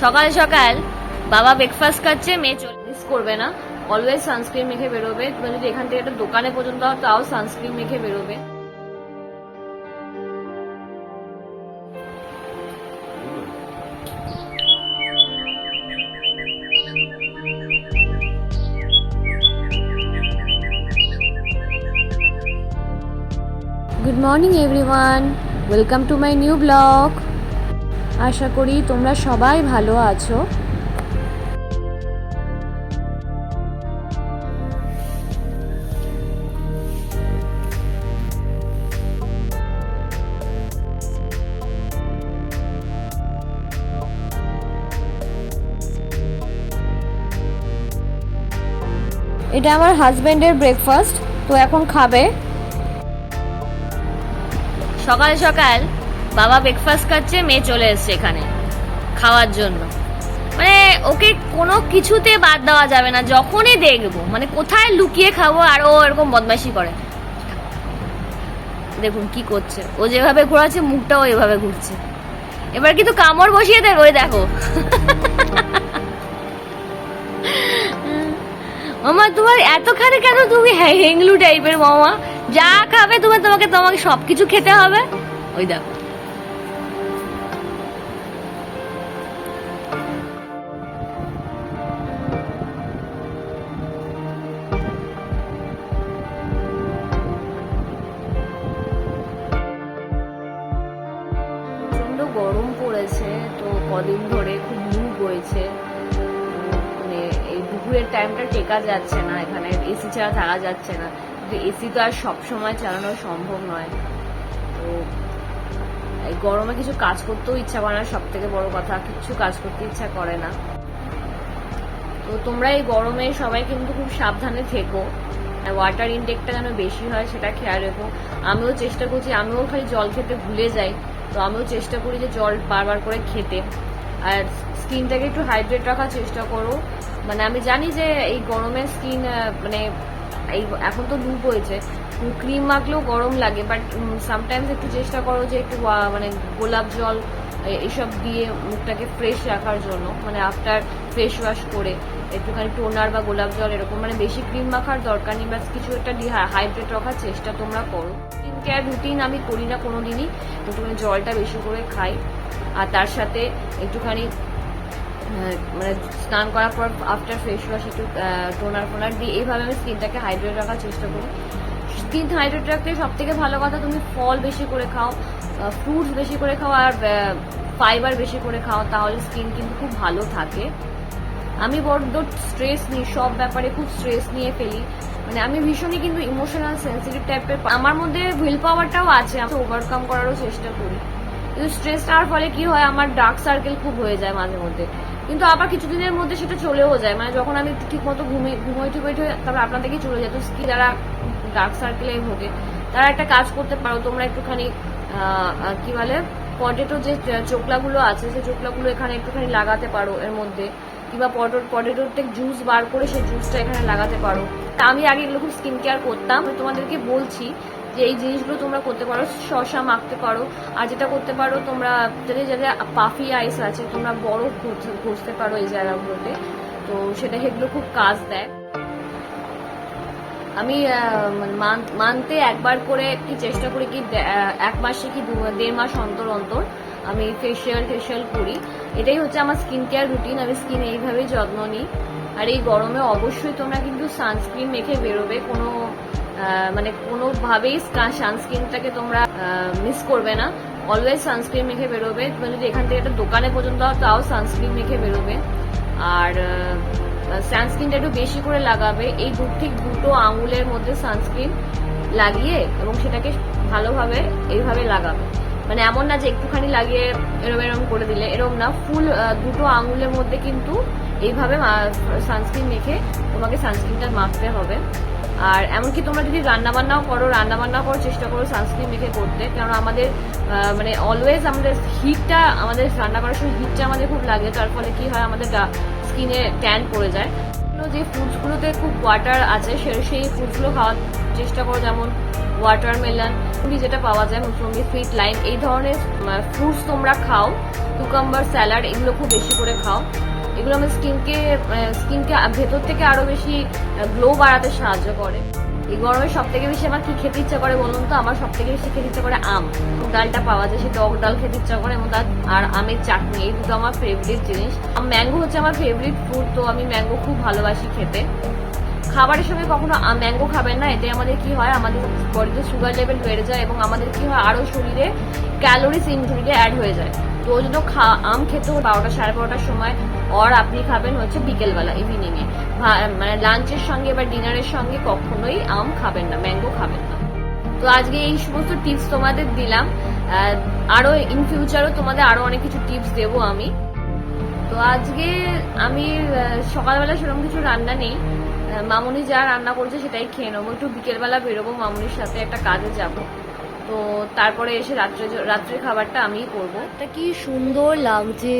সকাল সকাল বাবা ব্রেকফাস্ট খাচ্ছে, মেয়ে মিস করবে না। অলওয়েজ সানস্ক্রিন মেখে বেরোবে। তুমি যদি এখান থেকে একটা দোকানে পর্যন্ত হও তাও সানস্ক্রিন মেখে বেরোবে। Good morning everyone welcome to my new blog আশা করি তোমরা সবাই ভালো আছো। এটা আমার হাজবেন্ডের ব্রেকফাস্ট তো এখন খাবে। সকাল সকাল। বাবা ব্রেকফাস্ট খাচ্ছে, মেয়ে চলে এসছে এখানে, খাওয়ার জন্য। মানে ওকে কোনো কিছুতে বাদ দেওয়া যাবে না, যখনই দেখব মানে কোথায় লুকিয়ে খাব, আর ও এরকম বদমাইশি করে। দেখুন কি করছে, ও যেভাবে ঘোরাচ্ছে, মুখটাও এভাবে ঘুরছে। এবার কিন্তু কামড় বসিয়ে দেবে, ওই দেখো। মামা, তোমার এতখানি কেন তুমি হ্যাঁ- হেংলু টাইপের মামা? যা খাবে তোমার তোমাকে তোমাকে সবকিছু খেতে হবে। ওই দেখো। দুপুরের টাইমটা টেকা যাচ্ছে না, এখানে এসি ছাড়া থাকা যাচ্ছে না। এসি তো আর সবসময় চালানো সম্ভব নয়। তো এই গরমে কিছু কাজ করতেও ইচ্ছা করে না সব থেকে বড় কথা কিছু কাজ করতে ইচ্ছা করে না। তো তোমরা এই গরমে সবাই কিন্তু খুব সাবধানে থেকো। ওয়াটার ইনটেকটা যেন বেশি হয়, সেটা খেয়াল রেখো। আমিও চেষ্টা করছি, আমিও খালি জল খেতে ভুলে যাই। তো আমিও চেষ্টা করি যে জল বারবার করে খেতে। আর স্কিনটাকে একটু হাইড্রেট রাখার চেষ্টা করো। মানে আমি জানি যে এই গরমে স্কিন মানে এই এখন তো লু হয়েছে। ক্রিম মাখলেও গরম লাগে বাট সামটাইমস একটু চেষ্টা করো যে একটু মানে গোলাপ জল এইসব দিয়ে মুখটাকে ফ্রেশ রাখার জন্য মানে আফটার ফেস ওয়াশ করে একটুখানি টোনার বা গোলাপ জল এরকম মানে বেশি ক্রিম মাখার দরকার নেই বাস কিছু একটা হাইড্রেট রাখার চেষ্টা তোমরা করো। স্কিন কেয়ার রুটিন আমি করি না কোনো দিনই একটুখানি জলটা বেশি করে খাই। আর তার সাথে একটুখানি মানে স্নান করার পর আফটার ফেস ওয়াশ একটু টোনার ফোনার দিয়ে এইভাবে আমি স্কিনটাকে হাইড্রেট রাখার চেষ্টা করি। স্কিন হাইড্রেট রাখতে সব থেকে ভালো কথা তুমি ফল বেশি করে খাও ফ্রুটস বেশি করে খাও আর ফাইবার বেশি করে খাও, তাহলে স্কিন কিন্তু খুব ভালো থাকে। আমি বড্ড স্ট্রেস নিই, সব ব্যাপারে খুব স্ট্রেস নিয়ে ফেলি। মানে আমি ভীষণই কিন্তু ইমোশনাল সেন্সিটিভ টাইপের আমার মধ্যে হুইল পাওয়ারটাও আছে, আমি ওভারকাম করারও চেষ্টা করি। কিন্তু স্ট্রেসটার ফলে কি হয়, আমার ডার্ক সার্কেল খুব হয়ে যায় মাঝে মধ্যে। কিন্তু আবার কিছুদিনের মধ্যে সেটা চলেও যায়। মানে যখন আমি ঠিক মতো ঘুমিয়ে ঘুমোই টুমোই তারপর আপনাদেরকে চলে যায়। তো স্কি যারা ডার্ক সার্কেলে ভোগে, তারা একটা কাজ করতে পারো, তোমরা একটুখানি কি বলে পটেটো যে চোকলাগুলো আছে, সেই চোকলাগুলো এখানে একটুখানি লাগাতে পারো এর মধ্যে। কিংবা পটেটো পটেটোর থেকে জুস বার করে সেই জুসটা এখানে লাগাতে পারো। তা আমি আগে এগুলো খুব স্কিন কেয়ার করতাম। তোমাদেরকে বলছি যে এই জিনিসগুলো তোমরা করতে পারো শশা মাখতে পারো, আর যেটা করতে পারো তোমরা যাদের যাদের পাফি আইস আছে, তোমরা বরফ ঘষতে- পারো এই জায়গাগুলোতে। তো সেটা সেগুলো খুব কাজ দেয়। আমি মান্থে একবার করে কি চেষ্টা করি কি এক মাসে কি দেড় মাস অন্তর অন্তর আমি ফেসিয়াল ফেসিয়াল করি। এটাই হচ্ছে আমার স্কিন কেয়ার রুটিন আমি স্কিন এইভাবেই যত্ন নিই। আর এই গরমে অবশ্যই তোমরা কিন্তু সানস্ক্রিন মেখে বেরোবে, কোনো মানে কোনোভাবেই সানস্ক্রিনটাকে তোমরা মিস করবে না। অলওয়েজ সানস্ক্রিন মেখে বেরোবে। তুমি যদি এখান থেকে একটা দোকানে পর্যন্ত হও তাও সানস্ক্রিন মেখে বেরোবে। আর সানস্ক্রিনটা একটু বেশি করে লাগাবে। এই দু, ঠিক দুটো আঙুলের মধ্যে সানস্ক্রিন লাগিয়ে এবং সেটাকে ভালোভাবে এইভাবে লাগাবে। মানে এমন না যে একটুখানি লাগিয়ে এরম এরম করে দিলে, এরম না, ফুল দুটো আঙুলের মধ্যে কিন্তু এইভাবে সানস্ক্রিন মেখে তোমাকে সানস্ক্রিনটা মাখতে হবে। আর এমনকি তোমরা যদি রান্না বান্নাও করো রান্না বান্নাও করার চেষ্টা করো সানস্ক্রিন মেখে করতে কারণ আমাদের মানে অলওয়েজ আমাদের হিটটা আমাদের রান্না করার সময় হিটটা আমাদের খুব লাগে, তার ফলে কি হয় আমাদের স্কিনে ট্যান পড়ে যায়। যে ফ্রুটসগুলোতে খুব ওয়াটার আছে, সে সেই ফ্রুটসগুলো খাওয়ার চেষ্টা করো, যেমন ওয়াটারমেলন যেটা পাওয়া যায় মুসলমি ফিট লাইন এই ধরনের ফ্রুটস তোমরা খাও। কুকাম্বার স্যালাড এগুলো খুব বেশি করে খাও। এগুলো আমার স্কিনকে স্কিনকে ভেতর থেকে আরও বেশি গ্লো বাড়াতে সাহায্য করে। এই গরমে সব থেকে বেশি আমার কি খেতে ইচ্ছা করে বলুন তো? আমার সব থেকে বেশি খেতে ইচ্ছা করে আম। ডালটা পাওয়া যায় সেই টক ডাল খেতে ইচ্ছা করে এবং তার আর আমের চাটনি, এই দুটো আমার ফেভারিট জিনিস। ম্যাঙ্গো হচ্ছে আমার ফেভারিট ফুড তো আমি ম্যাঙ্গো খুব ভালোবাসি খেতে। খাবারের সঙ্গে কখনো ম্যাঙ্গো খাবেন না এতে আমাদের কি হয় আমাদের বডিতে সুগার লেভেল বেড়ে যায় এবং আমাদের কি হয় আরও শরীরে ক্যালোরিজ ইনটেকে অ্যাড হয়ে যায়। তো ওই জন্য খা- আম খেতে হবে বারোটা সাড়ে বারোটার সময় অর আপনি খাবেন হচ্ছে বিকেলবেলা ইভিনিং এ। ভা- মানে লাঞ্চের সঙ্গে বা ডিনারের সঙ্গে কখনোই আম খাবেন না ম্যাঙ্গো খাবেন না। তো আজকে এই সমস্ত টিপস তোমাদের দিলাম। আহ, আরও ইন ফিউচারও তোমাদের আরও অনেক কিছু টিপস দেবো আমি। তো আজকে আমি সকালবেলা সেরকম কিছু রান্না নেই। মামুনি যা রান্না করছে সেটাই খেয়ে নেব। একটু বিকেলবেলা বেরোবো, মামুনির সাথে একটা কাজে যাব। তো তারপরে এসে রাত্রে রাত্রে খাবারটা আমিই করব। এটা কি সুন্দর লাগছে।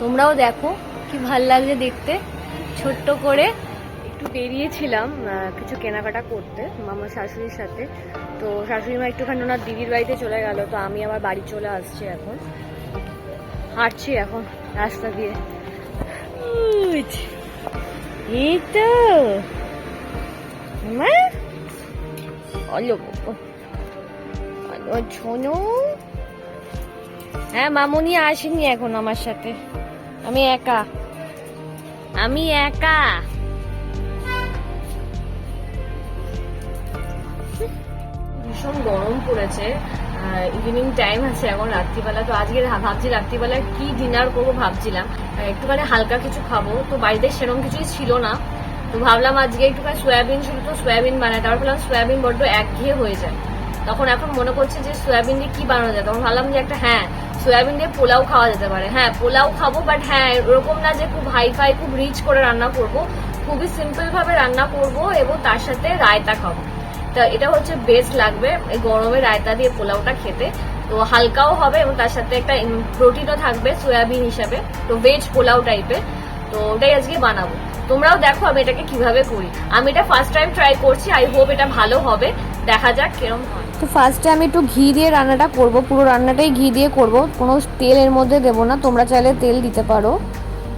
তোমরাও দেখো, কি ভালো লাগছে দেখতে। ছোট্ট করে একটু বেরিয়েছিলাম কিছু কেনাকাটা করতে মামার শাশুড়ির সাথে। তো শাশুড়ি মা একটুখানি ওনার দিদির বাড়িতে চলে গেল, তো আমি আবার বাড়ি চলে আসছি এখন। হাঁটছি এখন রাস্তা দিয়ে। এই তো মা অলো ছোনো হ্যাঁ মামুনি আসেনি এখন আমার সাথে আমি একা আমি একা ভীষণ গরম পড়েছে। ইভিনিং টাইম আছে এখন রাত্রিবেলা, তো আজকে ভাবছি রাত্রিবেলা কি ডিনার করব ভাবছিলাম। একটুখানি হালকা কিছু খাব, তো বাড়িতে সেরকম কিছুই ছিল না। তো ভাবলাম আজকে একটুখানি সয়াবিন ছিল, তো সয়াবিন বানাই। তারপর ভাবলাম সয়াবিন বড্ড একঘেয়ে হয়ে যায়। তখন এখন মনে করছে যে সয়াবিন দিয়ে কি বানানো যায়? তখন ভাবলাম যে একটা হ্যাঁ সয়াবিন দিয়ে পোলাও খাওয়া যেতে পারে। হ্যাঁ পোলাও খাব বাট হ্যাঁ এরকম না যে খুব হাই ফাই খুব রিচ করে রান্না করব। খুবই সিম্পল ভাবে রান্না করব এবং তার সাথে রায়তা খাব। তা এটা হচ্ছে বেস্ট লাগবে, এই গরমে রায়তা দিয়ে পোলাওটা খেতে। তো হালকাও হবে এবং তার সাথে একটা প্রোটিনও থাকবে, সয়াবিন হিসাবে, তো ভেজ পোলাও টাইপের তো ওটাই আজকে বানাবো। তোমরাও দেখো আমি এটাকে কীভাবে করি। আমি এটা ফার্স্ট টাইম ট্রাই করছি আই হোপ এটা ভালো হবে। দেখা যাক কিরম হয়। তো ফার্স্টে আমি একটু ঘি দিয়ে রান্নাটা করব, পুরো রান্নাটাই ঘি দিয়ে করব। কোনো তেল এর মধ্যে দেবো না, তোমরা চাইলে তেল দিতে পারো।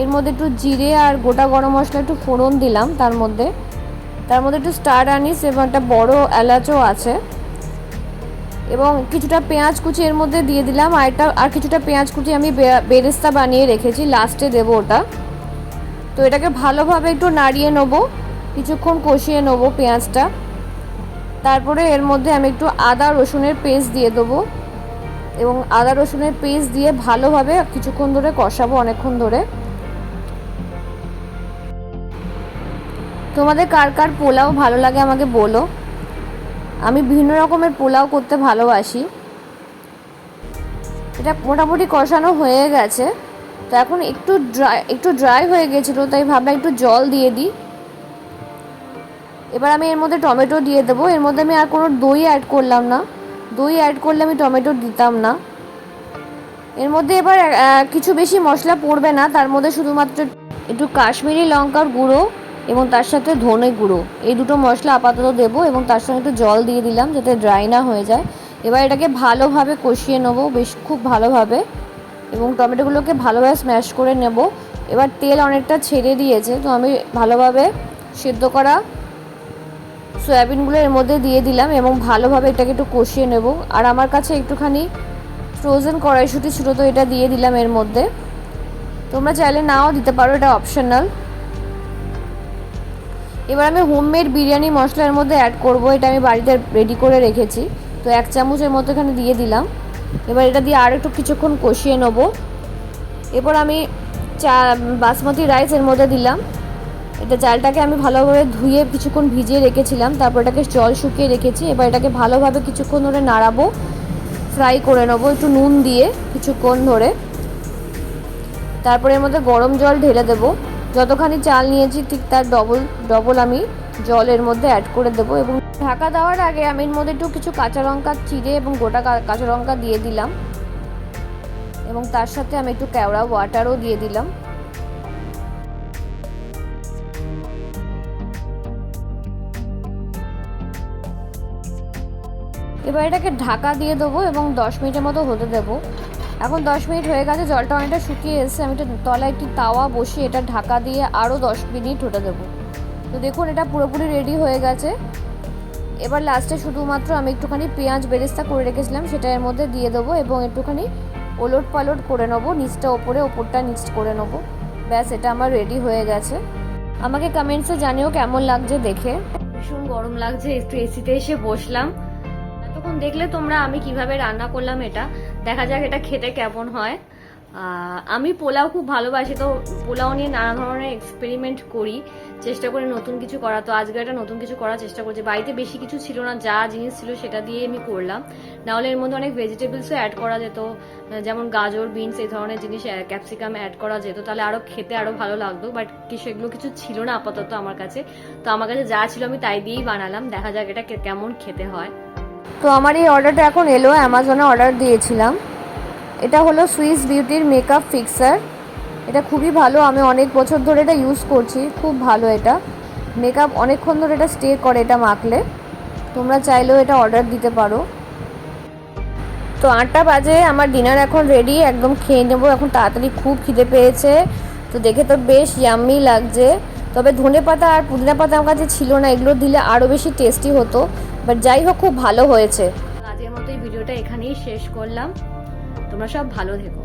এর মধ্যে একটু জিরে আর গোটা গরম মশলা একটু ফোড়ন দিলাম তার মধ্যে। তার মধ্যে একটু স্টার আনিস এবং একটা বড় এলাচও আছে। এবং কিছুটা পেঁয়াজ কুচি এর মধ্যে দিয়ে দিলাম। আর একটা আর কিছুটা পেঁয়াজ কুচি আমি বেরেস্তা বানিয়ে রেখেছি লাস্টে দেবো ওটা। তো এটাকে ভালোভাবে একটু নাড়িয়ে নেব, কিছুক্ষণ কষিয়ে নেব পেঁয়াজটা। তারপরে এর মধ্যে আমি একটু আদা, রসুনের পেস্ট দিয়ে দেবো। এবং আদা, রসুনের পেস্ট দিয়ে ভালোভাবে কিছুক্ষণ ধরে কষাবো অনেকক্ষণ ধরে। তোমাদের কার কার পোলাও ভালো লাগে আমাকে বলো। আমি বিভিন্ন রকমের পোলাও করতে ভালোবাসি। এটা মোটামুটি কষানো হয়ে গেছে। তো এখন একটু ড্রাই একটু ড্রাই হয়ে গেছিল, তাই ভাবলাম একটু জল দিয়ে দিই। এবার আমি এর মধ্যে টমেটো দিয়ে দেবো। এর মধ্যে আমি আর কোনো দই অ্যাড করলাম না। দই অ্যাড করলে আমি টমেটো দিতাম না। এর মধ্যে এবার কিছু বেশি মশলা পড়বে না। তার মধ্যে শুধুমাত্র একটু কাশ্মীরি লঙ্কার গুঁড়ো এবং তার সাথে ধনে গুঁড়ো। এই দুটো মশলা আপাতত দেবো এবং তার সঙ্গে একটু জল দিয়ে দিলাম যাতে ড্রাই না হয়ে যায়। এবার এটাকে ভালোভাবে কষিয়ে নেব, বেশ খুব ভালোভাবে। এবং টমেটোগুলোকে ভালোভাবে স্ম্যাশ করে নেব। এবার তেল অনেকটা ছেড়ে দিয়েছে, তো আমি ভালোভাবে সেদ্ধ করা সয়াবিনগুলো এর মধ্যে দিয়ে দিলাম এবং ভালোভাবে এটাকে একটু কষিয়ে নেব। আর আমার কাছে একটুখানি ফ্রোজেন কড়াইশুঁটি ছিল, তো এটা দিয়ে দিলাম এর মধ্যে। তোমরা চাইলে নাও দিতে পারো, এটা অপশনাল এবার আমি হোমমেড বিরিয়ানি মশলার মধ্যে অ্যাড করব, এটা আমি বাড়িতে রেডি করে রেখেছি। তো এক চামচের মতো এখানে দিয়ে দিলাম। এবার এটা দিয়ে আর একটু কিছুক্ষণ কষিয়ে নেব। এরপর আমি চা, বাসমতি রাইস এর মধ্যে দিলাম। এটা চালটাকে আমি ভালোভাবে ধুয়ে কিছুক্ষণ ভিজিয়ে রেখেছিলাম। তারপর এটাকে জল শুকিয়ে রেখেছি। এবার এটাকে ভালোভাবে কিছুক্ষণ ধরে নাড়াবো। ফ্রাই করে নেব একটু নুন দিয়ে কিছুক্ষণ ধরে। তারপরে এর মধ্যে গরম জল ঢেলে দেবো। যতখানি চাল নিয়েছি, ঠিক তার ডবল ডবল আমি জলের মধ্যে অ্যাড করে দেবো এবং ঢাকা দেওয়ার আগে আমি এর মধ্যে একটু কিছু কাঁচা লঙ্কা, চিড়ে এবং গোটা কাঁচা লঙ্কা দিয়ে দিলাম। এবং তার সাথে আমি একটু কেওড়া ওয়াটারও দিয়ে দিলাম। এবার এটাকে ঢাকা দিয়ে দেবো এবং দশ মিনিটের মতো হতে দেবো। এখন দশ মিনিট হয়ে গেছে, জলটা অনেকটা শুকিয়ে এসেছে। আমি একটা তলায় একটি তাওয়া বসিয়ে এটা ঢাকা দিয়ে আরও দশ মিনিট হতে দেবো। তো দেখুন, এটা পুরোপুরি রেডি হয়ে গেছে। এবার লাস্টে শুধুমাত্র আমি একটুখানি পেঁয়াজ বেরেস্তা করে রেখেছিলাম, সেটা এর মধ্যে দিয়ে দেবো এবং একটুখানি ওলট পালট করে নেব, নিচটা ওপরে, ওপরটা নিচ করে নেব। ব্যাস, এটা আমার রেডি হয়ে গেছে। আমাকে কমেন্টসে জানিও কেমন লাগছে দেখে। ভীষণ গরম লাগছে, একটু এসিতে এসে বসলাম। এতক্ষণ দেখলে তোমরা আমি কীভাবে রান্না করলাম এটা। দেখা যাক এটা খেতে কেমন হয়। আমি পোলাও খুব ভালোবাসি, তো পোলাও নিয়ে নানা ধরনের এক্সপেরিমেন্ট করি, চেষ্টা করি নতুন কিছু করা তো আজকে একটা নতুন কিছু করার চেষ্টা করছি। বাড়িতে বেশি কিছু ছিল না, যা জিনিস ছিল সেটা দিয়ে আমি করলাম। নাহলে এর মধ্যে অনেক ভেজিটেবলসও অ্যাড করা যেত, যেমন গাজর বিনস এই ধরনের জিনিস ক্যাপসিকাম অ্যাড করা যেত। তাহলে আরও খেতে আরও ভালো লাগতো বাট কি সেগুলো কিছু ছিল না আপাতত আমার কাছে। তো আমার কাছে যা ছিল আমি তাই দিয়েই বানালাম। দেখা যাক এটা কেমন খেতে হয়। তো আমার এই অর্ডারটা এখন এলো অ্যামাজনে অর্ডার দিয়েছিলাম। এটা হলো সুইস বিউটির মেকআপ ফিক্সার এটা খুবই ভালো, আমি অনেক বছর ধরে এটা ইউজ করছি, খুব ভালো এটা। মেকআপ অনেকক্ষণ ধরে এটা স্টে করে, এটা মাখলে। তোমরা চাইলেও এটা অর্ডার দিতে পারো। তো আটটা বাজে, আমার ডিনার এখন রেডি একদম খেয়ে নেব। এখন তাড়াতাড়ি খুব খিদে পেয়েছে। তো দেখে তো বেশ ইয়াম্মি লাগছে। তবে ধনে পাতা আর পুদিনা পাতা আমার কাছে ছিল না, এগুলো দিলে আরও বেশি টেস্টি হতো। বাট যাই হোক, খুব ভালো হয়েছে। আজকের মতো এই ভিডিওটা এখানেই শেষ করলাম। তোমরা সব ভালো থেকো।